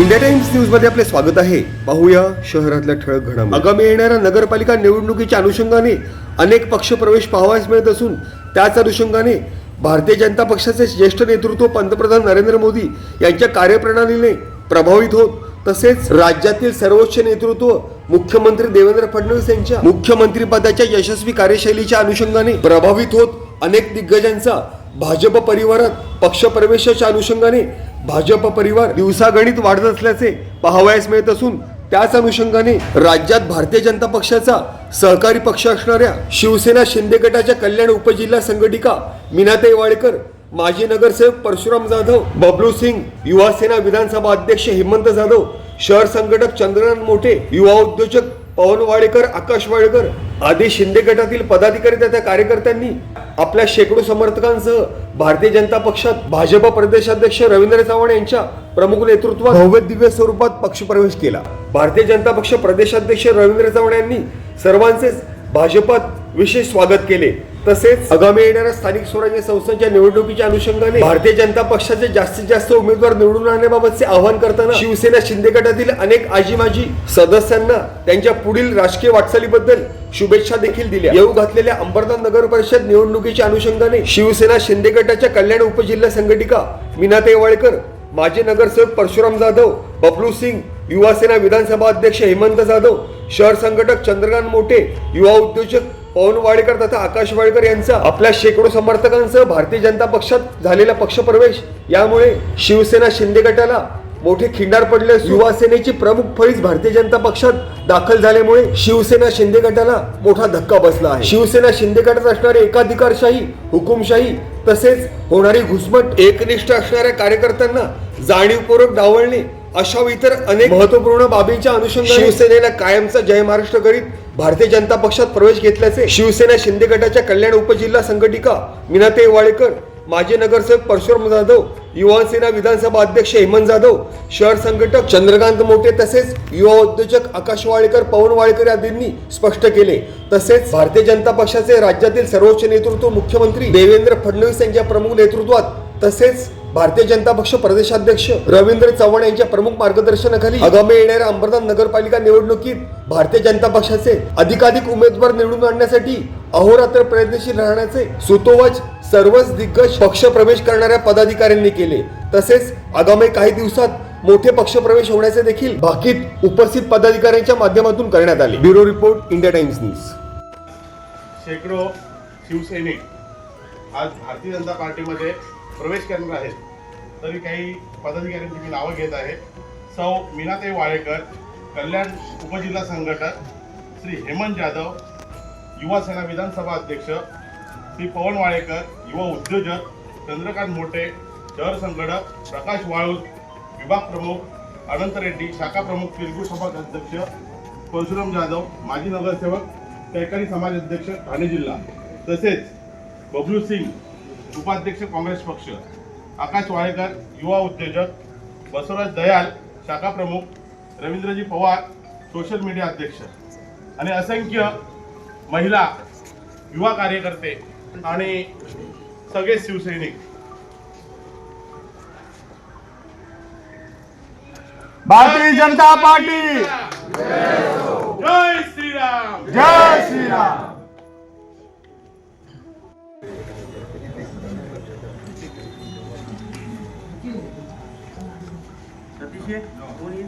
India times न्यूजमध्ये आपले स्वागत आहे. पाहूया शहरातल्या ठळक घडामोडी. आगामी येणाऱ्या नगरपालिका निवडणुकीच्या अनुषंगाने अनेक पक्ष प्रवेश पाहावयास मिळत असून त्याच अनुषंगाने भारतीय जनता पक्षाचे ज्येष्ठ नेतृत्व पंतप्रधान नरेंद्र मोदी यांच्या कार्यप्रणालीने प्रभावित होत तसेच राज्यातील सर्वोच्च नेतृत्व मुख्यमंत्री देवेंद्र फडणवीस यांच्या मुख्यमंत्री पदाच्या यशस्वी कार्यशैलीच्या अनुषंगाने प्रभावित होत अनेक दिग्गजांचा भाजप परिवारात पक्षप्रवेशाच्या अनुषंगाने भाजप परिवार दिवसागणित वाढत असल्याचे पाहावयास मिळत असून त्याच अनुषंगाने राज्यात भारतीय जनता पक्षाचा सहकारी पक्ष असणाऱ्या शिवसेना शिंदे गटाच्या कल्याण उपजिल्हा संघटिका मीनाताई वाडेकर माजी नगरसेवक परशुराम जाधव बबलू सिंग युवा सेना विधानसभा अध्यक्ष हेमंत जाधव शहर संघटक चंद्रनाथ मोठे युवा उद्योजक पवन वाडेकर आकाश वाडेकर आदी शिंदे गटातील पदाधिकारी तथा कार्यकर्त्यांनी आपल्या शेकडो समर्थकांसह भारतीय जनता पक्षात भाजप प्रदेशाध्यक्ष रवींद्र चव्हाण यांच्या प्रमुख नेतृत्वात भव्य दिव्य स्वरूपात पक्षप्रवेश केला. भारतीय जनता पक्ष प्रदेशाध्यक्ष रवींद्र चव्हाण यांनी सर्वांचेच भाजपात विशेष स्वागत केले. तसेच आगामी येणाऱ्या स्थानिक स्वराज्य संस्थांच्या निवडणुकीच्या अनुषंगाने भारतीय जनता पक्षाचे जास्तीत जास्त उमेदवार निवडून आणण्याबाबतचे आवाहन करताना शिवसेना शिंदे गटातील अनेक आजी माजी सदस्यांना त्यांच्या पुढील राजकीय वाटचालीबद्दल शुभेच्छा देखील दिल्या. येऊ घातलेल्या अंबरनाथ नगर परिषद निवडणुकीच्या अनुषंगाने शिवसेना शिंदे गटाच्या कल्याण उपजिल्हा संघटिका मीनाताई वाळकर माजी नगरसेवक परशुराम जाधव बबलू सिंग युवासेना विधानसभा अध्यक्ष हेमंत जाधव शहर संघटक चंद्रकांत मोठे युवा उद्योजक पवन वाडेकर तथा आकाश वाडेकर यांचा आपल्या शेकडो समर्थकांसह भारतीय जनता पक्षात झालेला पक्षप्रवेश. यामुळे शिवसेना शिंदे गटाला मोठे खिंडार पडले युवासेनेची युवा सेनेची प्रमुख फळीच भारतीय जनता पक्षात दाखल झाल्यामुळे शिवसेना शिंदे गटाला मोठा धक्का बसला आहे. शिवसेना शिंदे गटात असणारे एकाधिकारशाही हुकुमशाही तसेच होणारी घुसमट एकनिष्ठ असणाऱ्या कार्यकर्त्यांना जाणीवपूर्वक डावळणे अशा इतर अनेक महत्त्वपूर्ण बाबींच्या अनुषंगाने शिवसेनेला कायमचा जय महाराष्ट्र करीत भारतीय जनता पक्षात प्रवेश घेतल्याचे शिवसेना शिंदे गटाच्या कल्याण उपजिल्हा संघटिका मीनाताई वाळेकर माजी नगरसेवक परशुराम जाधव युवा सेना विधानसभा अध्यक्ष हेमंत जाधव शहर संघटक चंद्रकांत मोठे तसेच युवा उद्योजक आकाश वाळेकर पवन वाळेकर आदींनी स्पष्ट केले. तसेच भारतीय जनता पक्षाचे राज्यातील सर्वोच्च नेतृत्व मुख्यमंत्री देवेंद्र फडणवीस यांच्या प्रमुख नेतृत्वात तसेच भारतीय जनता पक्ष प्रदेशाध्यक्ष रवींद्र चव्हाण यांच्या प्रमुख मार्गदर्शनाखाली आगामी येणाऱ्या अंबरनाथ नगरपालिका निवडणुकीत भारतीय जनता पक्षाचे अधिकाधिक उमेदवार निवडून आणण्यासाठी अहोरात्र प्रयत्नशील राहण्याचे सुतोवाच सर्वच दिग्गज पक्ष प्रवेश करणाऱ्या पदाधिकाऱ्यांनी केले. तसेच आगामी काही दिवसात मोठे पक्ष प्रवेश होण्याचे देखील भाकीत उपस्थित पदाधिकाऱ्यांच्या माध्यमातून करण्यात आले. Bureau report India Times news. शेकडो शिवसैनिक आज भारतीय जनता पार्टीमध्ये प्रवेश करणार आहेत. तरी काही पदाधिकाऱ्यांची मी नावं घेत आहे सौ मीनाताई वाळेकर कल्याण उपजिल्हा संघटक श्री हेमंत जाधव युवा सेना विधानसभा अध्यक्ष श्री पवन वाळेकर युवा उद्योजक चंद्रकांत मोठे शहर संघटक प्रकाश वाळूज विभाग प्रमुख अनंत रेड्डी शाखा प्रमुख तेलगू सभा अध्यक्ष परशुराम जाधव माजी नगरसेवक सहकारी समाज अध्यक्ष ठाणे जिल्हा. तसेच बबलू सिंग उपाध्यक्ष काँग्रेस पक्ष आकाश वाळेकर युवा उद्योजक बसवराज दयाल शाखा प्रमुख रवींद्रजी पवार सोशल मीडिया अध्यक्ष आणि असंख्य महिला युवा कार्यकर्ते आणि सगळे शिवसैनिक. भारतीय जनता पार्टी! लीजिए बोलिए